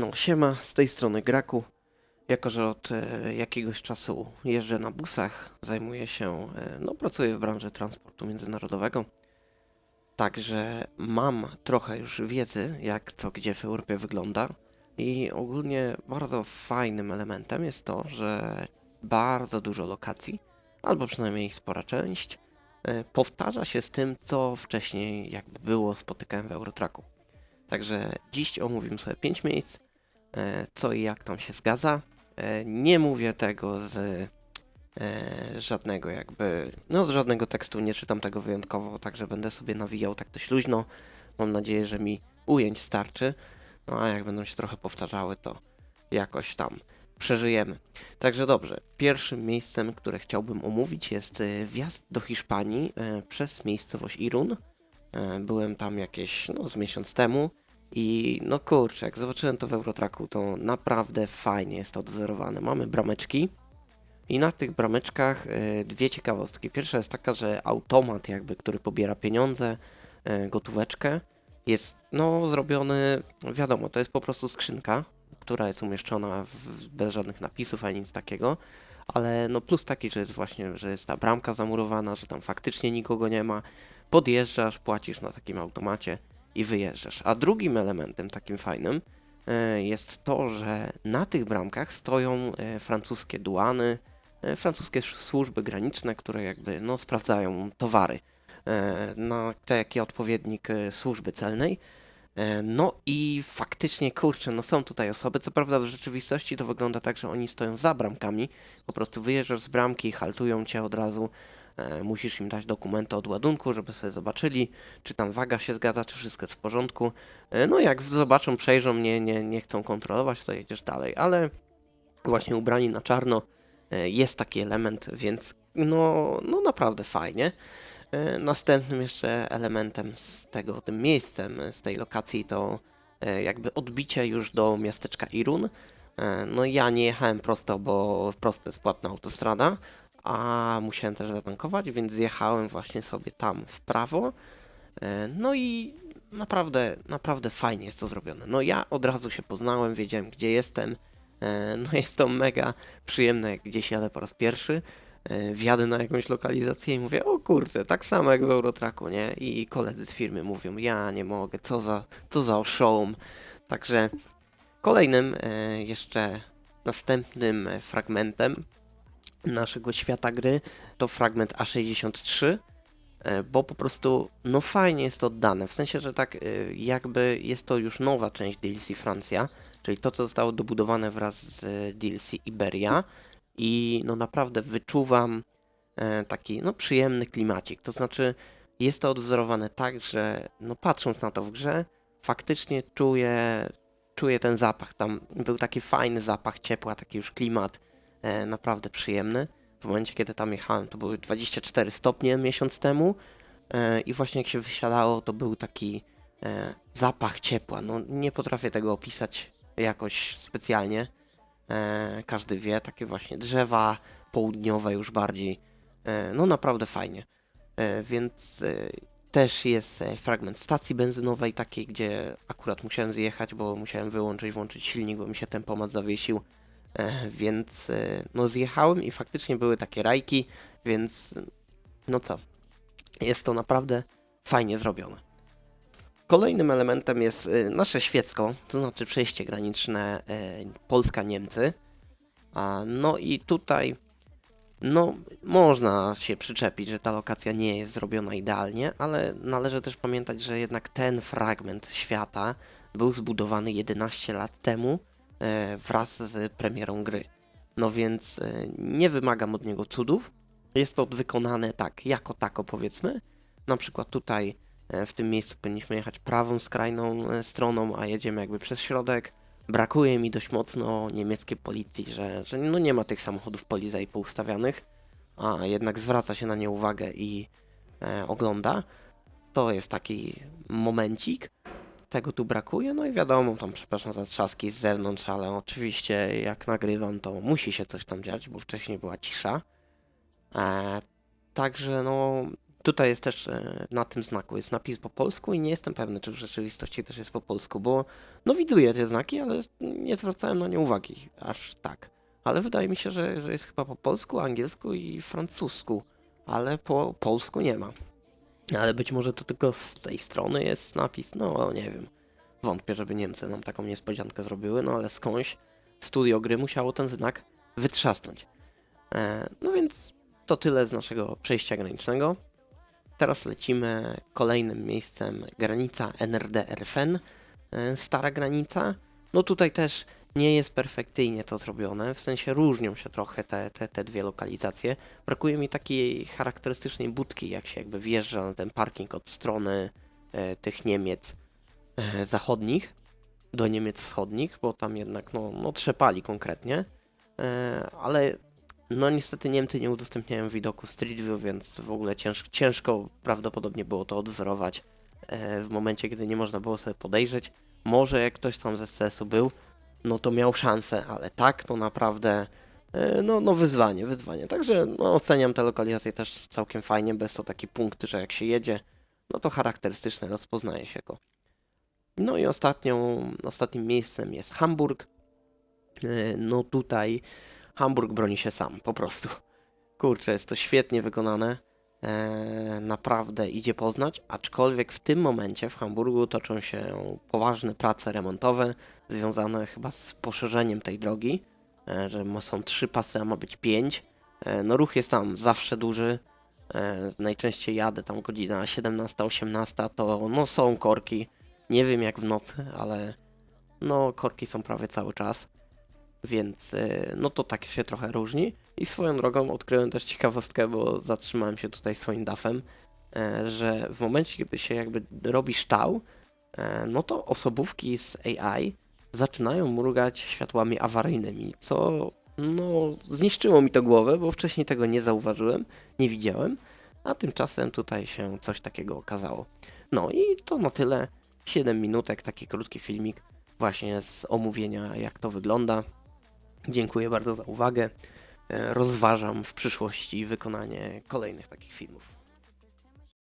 No, siema, z tej strony Graku. Jako, że od e, jakiegoś czasu jeżdżę na busach, zajmuję się, e, no, pracuję w branży transportu międzynarodowego. Także mam trochę już wiedzy, jak co gdzie w Europie wygląda. I ogólnie bardzo fajnym elementem jest to, że bardzo dużo lokacji, albo przynajmniej spora część, e, powtarza się z tym, co wcześniej jakby było, spotykałem w Eurotraku. Także dziś omówimy sobie 5 miejsc, co i jak tam się zgadza. E, Nie mówię tego z e, żadnego jakby, no z żadnego tekstu, nie czytam tego wyjątkowo, także będę sobie nawijał tak dość luźno. Mam nadzieję, że mi ujęć starczy, no a jak będą się trochę powtarzały, to jakoś tam przeżyjemy. Także dobrze, pierwszym miejscem, które chciałbym omówić jest e, wjazd do Hiszpanii e, przez miejscowość Irun. E, Byłem tam jakieś, no z miesiąc temu. I no kurczę, jak zobaczyłem to w Eurotraku, to naprawdę fajnie jest to odwzorowane. Mamy brameczki i na tych brameczkach e, dwie ciekawostki. Pierwsza jest taka, że automat jakby, który pobiera pieniądze, e, gotóweczkę, jest no zrobiony, wiadomo, to jest po prostu skrzynka, która jest umieszczona w, bez żadnych napisów ani nic takiego. Ale no plus taki, że jest właśnie, że jest ta bramka zamurowana, że tam faktycznie nikogo nie ma. Podjeżdżasz, płacisz na takim automacie i wyjeżdżasz. A drugim elementem takim fajnym e, jest to, że na tych bramkach stoją e, francuskie duany, e, francuskie służby graniczne, które jakby no, sprawdzają towary na taki odpowiednik służby celnej. No i faktycznie, kurczę, no są tutaj osoby, co prawda w rzeczywistości to wygląda tak, że oni stoją za bramkami, po prostu wyjeżdżasz z bramki, haltują cię od razu, musisz im dać dokumenty od ładunku, żeby sobie zobaczyli, czy tam waga się zgadza, czy wszystko jest w porządku. E, No jak zobaczą, przejrzą, nie, nie, nie chcą kontrolować, to jedziesz dalej, ale właśnie ubrani na czarno e, jest taki element, więc no, no naprawdę fajnie. E, Następnym jeszcze elementem z tego, tym miejscem, z tej lokacji to e, jakby odbicie już do miasteczka Irun. E, No ja nie jechałem prosto, bo prosto jest płatna autostrada, a musiałem też zatankować, więc zjechałem właśnie sobie tam w prawo. E, No i naprawdę, naprawdę fajnie jest to zrobione. No ja od razu się poznałem, wiedziałem gdzie jestem. E, No jest to mega przyjemne, jak gdzieś jadę po raz pierwszy. E, Wjadę na jakąś lokalizację i mówię, o kurczę, tak samo jak w Eurotraku, nie? I koledzy z firmy mówią, ja nie mogę, co za, co za oszałom. Także kolejnym jeszcze następnym fragmentem naszego świata gry to fragment A63, e, bo po prostu no fajnie jest to oddane, w sensie, że tak e, jakby jest to już nowa część DLC Francja, czyli to, co zostało dobudowane wraz z e, DLC Iberia. I no naprawdę wyczuwam taki no przyjemny klimacik, to znaczy jest to odwzorowane tak, że no patrząc na to w grze, faktycznie czuję, czuję ten zapach, tam był taki fajny zapach ciepła, taki już klimat naprawdę przyjemny. W momencie, kiedy tam jechałem, to były 24 stopnie miesiąc temu e, i właśnie jak się wysiadało, to był taki e, zapach ciepła. No nie potrafię tego opisać jakoś specjalnie. E, każdy wie, takie właśnie drzewa południowe już bardziej. E, no naprawdę fajnie. E, więc e, też jest e, fragment stacji benzynowej takiej, gdzie akurat musiałem zjechać, bo musiałem wyłączyć, włączyć silnik, bo mi się tempomat zawiesił. E, więc e, no zjechałem i faktycznie były takie rajki, więc no co, jest to naprawdę fajnie zrobione. Kolejnym elementem jest e, nasze świecko, to znaczy przejście graniczne Polska-Niemcy. No i tutaj no, można się przyczepić, że ta lokacja nie jest zrobiona idealnie, ale należy też pamiętać, że jednak ten fragment świata był zbudowany 11 lat temu wraz z premierą gry. No więc e, nie wymagam od niego cudów. Jest to wykonane tak, jako tako powiedzmy. Na przykład tutaj e, w tym miejscu powinniśmy jechać prawą skrajną e, stroną, a jedziemy jakby przez środek. Brakuje mi dość mocno niemieckiej policji, że, że no nie ma tych samochodów Polizei poustawianych, a jednak zwraca się na nie uwagę i e, ogląda. To jest taki momencik. Tego tu brakuje, no i wiadomo, tam przepraszam za trzaski z zewnątrz, ale oczywiście jak nagrywam, to musi się coś tam dziać, bo wcześniej była cisza. E, także no, Tutaj jest też e, na tym znaku jest napis po polsku i nie jestem pewny, czy w rzeczywistości też jest po polsku, bo no widuję te znaki, ale nie zwracałem na nie uwagi aż tak. Ale wydaje mi się, że, że jest chyba po polsku, angielsku i francusku, ale po polsku nie ma. Ale być może to tylko z tej strony jest napis, no nie wiem. Wątpię, żeby Niemcy nam taką niespodziankę zrobiły, no ale skądś studio gry musiało ten znak wytrzasnąć. E, no więc to tyle z naszego przejścia granicznego. Teraz lecimy kolejnym miejscem granica NRD-RFN, e, stara granica. No tutaj też nie jest perfekcyjnie to zrobione, w sensie różnią się trochę te, te, te dwie lokalizacje. Brakuje mi takiej charakterystycznej budki, jak się jakby wjeżdża na ten parking od strony e, tych Niemiec e, zachodnich do Niemiec wschodnich, bo tam jednak no, no trzepali konkretnie, e, ale no niestety Niemcy nie udostępniają widoku Street View, więc w ogóle cięż, ciężko prawdopodobnie było to odwzorować e, w momencie, kiedy nie można było sobie podejrzeć. Może jak ktoś tam ze CS-u był, no to miał szansę, ale tak to naprawdę e, no, no wyzwanie, wyzwanie. Także no, oceniam tę lokalizację też całkiem fajnie, bez to taki punkt, że jak się jedzie, no to charakterystyczne, rozpoznaje się go. No i ostatnią, ostatnim miejscem jest Hamburg. E, No tutaj Hamburg broni się sam, po prostu. Kurczę, jest to świetnie wykonane. E, naprawdę idzie poznać, aczkolwiek w tym momencie w Hamburgu toczą się poważne prace remontowe, związane chyba z poszerzeniem tej drogi, e, że są trzy pasy, a ma być pięć. E, no ruch jest tam zawsze duży. Najczęściej jadę tam godzina 17-18, to no są korki. Nie wiem jak w nocy, ale no korki są prawie cały czas. Więc y, no to tak się trochę różni. I swoją drogą odkryłem też ciekawostkę, bo zatrzymałem się tutaj swoim dafem, e, że w momencie, kiedy się jakby robi ształ, e, no to osobówki z AI zaczynają mrugać światłami awaryjnymi, co no zniszczyło mi to głowę, bo wcześniej tego nie zauważyłem, nie widziałem, a tymczasem tutaj się coś takiego okazało. No i to na tyle. 7 minutek, taki krótki filmik właśnie z omówienia jak to wygląda. Dziękuję bardzo za uwagę. E, Rozważam w przyszłości wykonanie kolejnych takich filmów.